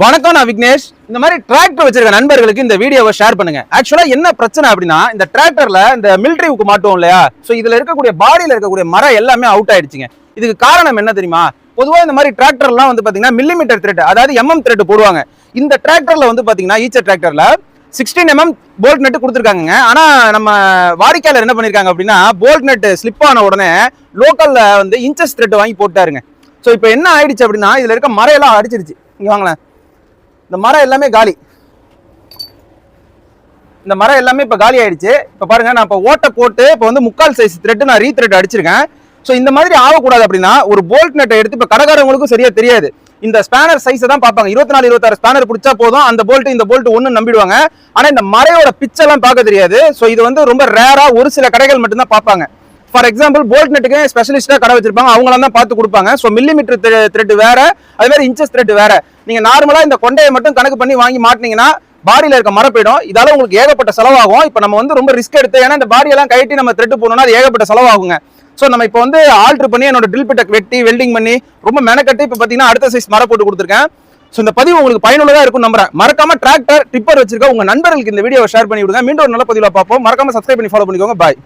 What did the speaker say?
வணக்கம் நான் விக்னேஷ். இந்த மாதிரி டிராக்டர் வச்சிருக்க நண்பர்களுக்கு இந்த வீடியோவை ஷேர் பண்ணுங்க. ஆக்சுவலா என்ன பிரச்சனை அப்படின்னா இந்த டிராக்டர்ல இந்த மிலிட்டரி மாட்டோம் இல்லையா? சோ இதுல இருக்கக்கூடிய பாடியில இருக்கக்கூடிய மரம் எல்லாமே அவுட் ஆயிடுச்சுங்க. இதுக்கு காரணம் என்ன தெரியுமா? பொதுவா இந்த மாதிரி டிராக்டர்லாம் வந்து பாத்தீங்கன்னா மில்லிமீட்டர் த்ரெட் அதாவது எம்எம் த்ரெட் போடுவாங்க. இந்த டிராக்டர்ல வந்து பாத்தீங்கன்னா ஈச்சர் டிராக்டர்ல சிக்ஸ்டீன் எம்எம் போல்ட் நெட் கொடுத்துருக்காங்க ஆனா நம்ம வாடிக்கையாளர் என்ன பண்ணிருக்காங்க அப்படின்னா போல்ட் நெட் ஸ்லிப் ஆன உடனே லோக்கல்ல வந்து இன்ச்சஸ் த்ரெட் வாங்கி போட்டாருங்க. ஸோ இப்போ என்ன ஆயிடுச்சு அப்படின்னா இதுல இருக்க மரம் எல்லாம் அடிச்சிருச்சு. இங்க வாங்களேன். இந்த மரம் எல்லாமே காலி. இந்த மரம் எல்லாமே இப்போ காலி ஆயிடுச்சு. இப்போ பாருங்க நான் இப்போ ஓட்டை போட்டு இப்போ வந்து முக்கால் சைஸ் த்ரெட்டு நான் ரீ த்ரெட் அடிச்சிருக்கேன். ஸோ இந்த மாதிரி ஆகக்கூடாது அப்படின்னா ஒரு போல்ட் நெட்டை எடுத்து இப்போ கடைக்காரவங்களுக்கும் சரியா தெரியாது. இந்த ஸ்பேனர் சைஸை தான் பார்ப்பாங்க. இருபத்தி நாலு இருபத்தாறு ஸ்பேனர் பிடிச்சா போதும். அந்த போல்ட் இந்த போல்ட் ஒன்று நம்பிடுவாங்க. ஆனால் இந்த மரையோட பிச்செல்லாம் பார்க்க தெரியாது. ஸோ இது வந்து ரொம்ப ரேராக ஒரு சில கடைகள் மட்டும்தான் பார்ப்பாங்க. ஃபார் எக்ஸாம்பிள் போல்ட் நெட்டுக்கு ஸ்பெஷலிஸ்ட்டாக கடை வச்சிருப்பாங்க. அவங்களாம் தான் பார்த்து கொடுப்பாங்க. ஸோ மில்லிமீட்டர் த்ரெட் வேற அதே மாதிரி இன்ச்சஸ் த்ரெட் வேற. நீங்க நார்மலா இந்த கொண்டையை மட்டும் கணக்கு பண்ணி வாங்கி மாட்டினீங்கன்னா பாடியில இருக்க மரம் போயிடும் இதால உங்களுக்கு ஏகப்பட்ட செலவாகும். இப்போ நம்ம வந்து ரொம்ப ரிஸ்க் எடுத்து ஏன்னா இந்த பாடியெல்லாம் கழட்டி நம்ம த்ரெட் போனோம்னா அது ஏகப்பட்ட செலவாகுங்க. ஸோ நம்ம இப்போ வந்து ஆல்ட்ரு பண்ணி என்னோட ட்ரில் பிட்டை வெட்டி வெல்டிங் பண்ணி ரொம்ப மெனக்கட்டு இப்போ பார்த்தீங்கன்னா அடுத்த சைஸ் மரம் போட்டு கொடுத்துருக்கேன். ஸோ இந்த பதிவு உங்களுக்கு பயனுள்ளதாக இருக்கும் நம்புறேன். மறக்காம டிராக்டர் டிப்பர் வச்சிருக்க உங்க நண்பர்களுக்கு இந்த வீடியோவை ஷேர் பண்ணி விடுங்க. மீண்டும் ஒரு நல்ல பதிவில் பார்ப்போம். மறக்காம சப்ஸ்கிரைப் பண்ணி ஃபாலோ பண்ணிக்கோங்க. பாய்